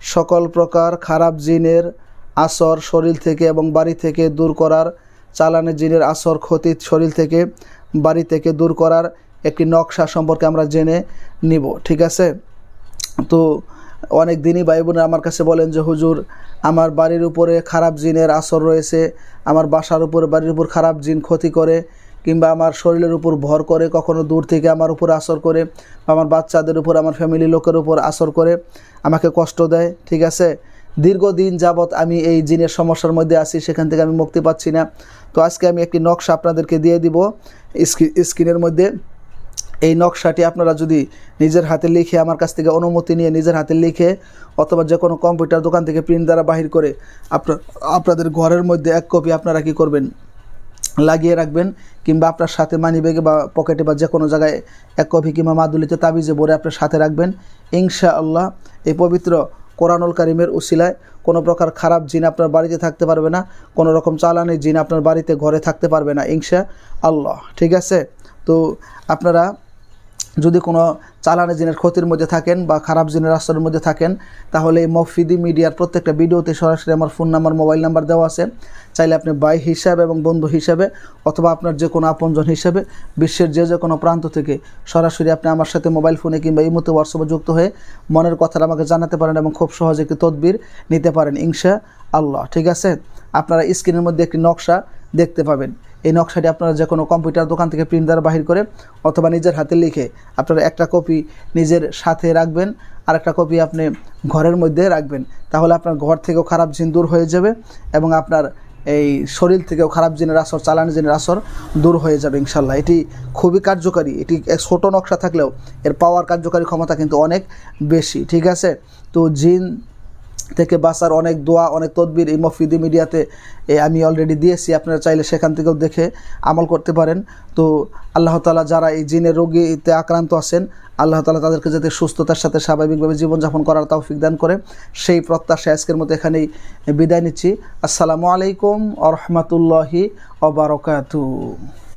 সকল প্রকার খারাপ জিনের আসর শরীর থেকে এবং বাড়ি থেকে দূর করার চালানের জিনের আসর ক্ষতি শরীর থেকে বাড়ি থেকে দূর করার একটি নকশা সম্পর্কে আমরা জেনে নিব, ঠিক আছে? তো অনেক দিনই ভাই বোনেরা আমার কাছে বলেন যে, হুজুর, আমার বাড়ির উপরে খারাপ জিনের আসর রয়েছে, আমার বাসার উপরে, বাড়ির উপর খারাপ জিন ক্ষতি করে কিংবা আমার শরীরের উপর ভর করে, কখনো দূর থেকে আমার উপর আসর করে বা আমার বাচ্চাদের উপর, আমার ফ্যামিলি লোকের উপর আসর করে, আমাকে কষ্ট দেয়, ঠিক আছে? দীর্ঘদিন যাবৎ আমি এই জিনের সমস্যার মধ্যে আছি, সেখান থেকে আমি মুক্তি পাচ্ছি না। তো আজকে আমি একটি নকশা আপনাদেরকে দিয়ে দিব। স্ক্রিনের মধ্যে এই নকশাটি আপনারা যদি নিজের হাতে লিখে, আমার কাছ থেকে অনুমতি নিয়ে নিজের হাতে লিখে, অথবা যে কোনো কম্পিউটার দোকান থেকে প্রিন্ট দ্বারা বাহির করে, আপনার, আপনাদের ঘরের মধ্যে এক কপি আপনারা কি করবেন? লাগিয়ে রাখবেন কিংবা আপনার সাথে মানি ব্যাগে বা পকেটে বা যে কোনো জায়গায় এক কপি কিংবা মাদুলিতে তাবিজে ভরে আপনার সাথে রাখবেন। ইনশা আল্লাহ এই পবিত্র কোরআনুল কারিমের উসিলায় কোনো প্রকার খারাপ জিন আপনার বাড়িতে থাকতে পারবে না, কোনো রকম চালানি জিন আপনার বাড়িতে, ঘরে থাকতে পারবে না ইনশা আল্লাহ ঠিক আছে? তো আপনারা যদি কোনো চালানি জিনের ক্ষতির মধ্যে থাকেন বা খারাপ জিনের রাস্তার মধ্যে থাকেন, তাহলে এই মফিদি মিডিয়ার প্রত্যেকটা ভিডিওতে সরাসরি আমার ফোন নাম্বার, মোবাইল নাম্বার দেওয়া আছে। চাইলে আপনি ভাই হিসাবে এবং বন্ধু হিসাবে অথবা আপনার যে কোনো আপনজন হিসাবে বিশ্বের যে যে কোনো প্রান্ত থেকে সরাসরি আপনি আমার সাথে মোবাইল ফোনে কিংবা এই মতো হোয়াটসঅ্যাপে যুক্ত হয়ে মনের কথাটা আমাকে জানাতে পারেন এবং খুব সহজে একটি তদবির নিতে পারেন ইনশা আল্লাহ ঠিক আছে? আপনারা স্ক্রিনের মধ্যে একটি নকশা দেখতে পাবেন। এই নকশাটি আপনারা যে কোনো কম্পিউটার দোকান থেকে প্রিন্ট দ্বারা বাহির করে অথবা নিজের হাতে লিখে আপনারা একটা কপি নিজের সাথে রাখবেন আর একটা কপি আপনি ঘরের মধ্যে রাখবেন। তাহলে আপনার ঘর থেকেও খারাপ জিন দূর হয়ে যাবে এবং আপনার এই শরীর থেকেও খারাপ জিনের আসর, চালানি জিনের আসর দূর হয়ে যাবে ইনশাল্লাহ। এটি খুবই কার্যকারী। এটি ছোটো নকশা থাকলেও এর পাওয়ার কার্যকারী ক্ষমতা কিন্তু অনেক বেশি, ঠিক আছে? তো জিন থেকে বাঁচার অনেক দোয়া, অনেক তদবির এই মফিদি মিডিয়াতে আমি অলরেডি দিয়েছি। আপনারা চাইলে সেখান থেকেও দেখে আমল করতে পারেন। তো আল্লাহ তালা যারা এই জিনের রোগীতে আক্রান্ত আছেন, আল্লাহ তালা তাদেরকে যাতে সুস্থতার সাথে স্বাভাবিকভাবে জীবনযাপন করার তৌফিক দান করে। সেই প্রত্যাশা আজকের মতো এখানেই বিদায় নিচ্ছি। আসসালামু আলাইকুম আ রহমতুল্লাহি অবরকাতু